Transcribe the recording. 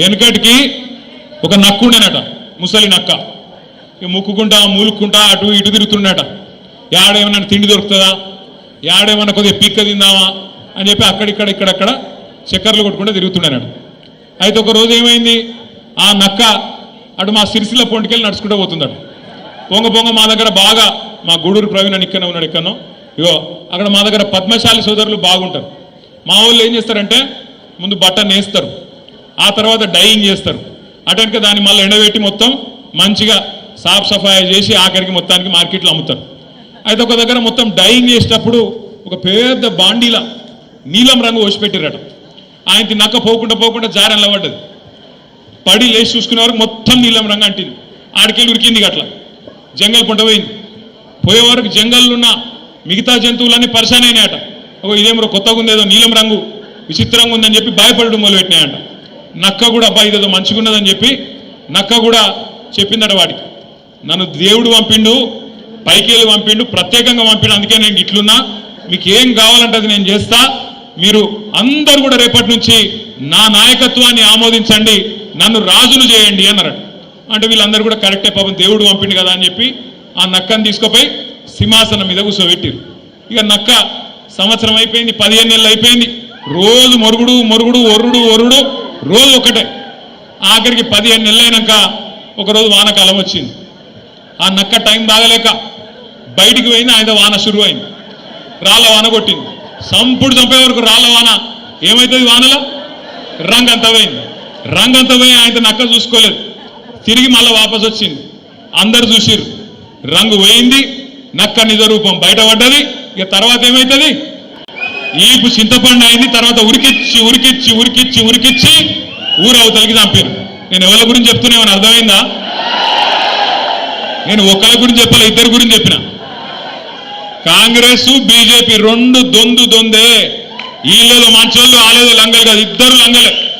వెనకటికి ఒక నక్కు ఉండేనట ముసలి నక్క. ఇక ముక్కుకుంటా మూలుక్కుంటా అటు ఇటు తిరుగుతుండట యాడేమన్నా తిండి దొరుకుతుందా? యాడేమన్నా కొద్దిగా పీక్క తిందామా? అని చెప్పి అక్కడిక్కడ ఇక్కడక్కడ చక్కర్లు కొట్టుకుంటూ తిరుగుతుండేనట. అయితే ఒక రోజు ఏమైంది? ఆ నక్క అటు మా సిరిసిల్ల పొంటికెళ్ళి నడుచుకుంటూ పోతుందట. పొంగ పొంగ మా దగ్గర బాగా మా గూడూరు ప్రవీణ్ అని ఇక్కడ ఉన్నాడు ఇక్కడనో ఇగో అక్కడ మా దగ్గర పద్మశాలి సోదరులు బాగుంటారు. మా వాళ్ళు ఏం చేస్తారంటే ముందు బట్ట నేస్తారు. ఆ తర్వాత డైయింగ్ చేస్తారు. అటెనక దాన్ని మళ్ళీ ఎండబెట్టి మొత్తం మంచిగా సాఫ్ సఫాయి చేసి ఆఖరికి మొత్తానికి మార్కెట్లో అమ్ముతారు. అయితే ఒక దగ్గర మొత్తం డైయింగ్ చేసేటప్పుడు ఒక పెద్ద బాండీల నీలం రంగు వచ్చిపెట్టిరట ఆయనకి నక్క పోకుండా పోకుండా జారెన్ల పడ్డది. పడి లేచి చూసుకునే వరకు మొత్తం నీలం రంగు అంటింది. ఆడికెళ్ళి ఉరికింది అట్లా. జంగల్ పంట పోయింది. పోయే వరకు జంగల్లున్న మిగతా జంతువులన్నీ పరిశాన్ అయినాయట ఒక ఇదేమో కొత్తగా ఉంది ఏదో నీలం రంగు విచిత్రంగా ఉందని చెప్పి భయపడడం మొదలుపెట్టినాయంట నక్క కూడా అబ్బాయి ఇదేదో మంచిగున్నదని చెప్పి నక్క కూడా చెప్పిందట వాడికి. నన్ను దేవుడు పంపిండు పైకి వెళ్ళి పంపిండు ప్రత్యేకంగా పంపిండు అందుకే నేను ఇట్లున్నా. మీకు ఏం కావాలంటే అది నేను చేస్తా. మీరు అందరు కూడా రేపటి నుంచి నా నాయకత్వాన్ని ఆమోదించండి నన్ను రాజును చేయండి అన్నారట. అంటే వీళ్ళందరూ కూడా కరెక్టే పాపం దేవుడు పంపిండు కదా అని చెప్పి ఆ నక్కను తీసుకుపోయి సింహాసనం మీద కూర్చోబెట్టిరు. ఇక నక్క సంవత్సరం అయిపోయింది పదిహేను నెలలు అయిపోయింది. రోజు మొరుగుడు మొరుగుడు ఒరుడు ఒరుడు రోజు ఒకటే ఆఖరికి పదిహేను నెలలు అయినాక ఒకరోజు వానకాలం వచ్చింది. ఆ నక్క టైం బాగలేక బయటికి పోయింది ఆయన వాన షురు అయింది రాళ్ళ వాన కొట్టింది. సంపుడు చంపే వరకు రాళ్ళ వాన ఏమవుతుంది వానలో? రంగంత పోయింది. రంగు అంత పోయి ఆయన నక్క చూసుకోలేదు. తిరిగి మళ్ళీ వాపస్ వచ్చింది. అందరు చూసిర్రు. రంగు పోయింది నక్క నిజ రూపం బయటపడ్డది. ఇక తర్వాత ఏమవుతుంది ఈపు చింతపండు అయింది తర్వాత ఉరికిచ్చి ఉరికిచ్చి ఉరికిచ్చి ఉరికిచ్చి ఊరు అవతలికి చంపారు. నేను ఎవరి గురించి చెప్తున్నామని అర్థమైందా? నేను ఒకళ్ళ గురించి చెప్పాలి ఇద్దరి గురించి చెప్పిన. కాంగ్రెస్ బీజేపీ రెండు దొందు దొందే. ఈళ్ళలో మంచోళ్ళు ఆలేదు లంగలు కాదు ఇద్దరు లంగలే.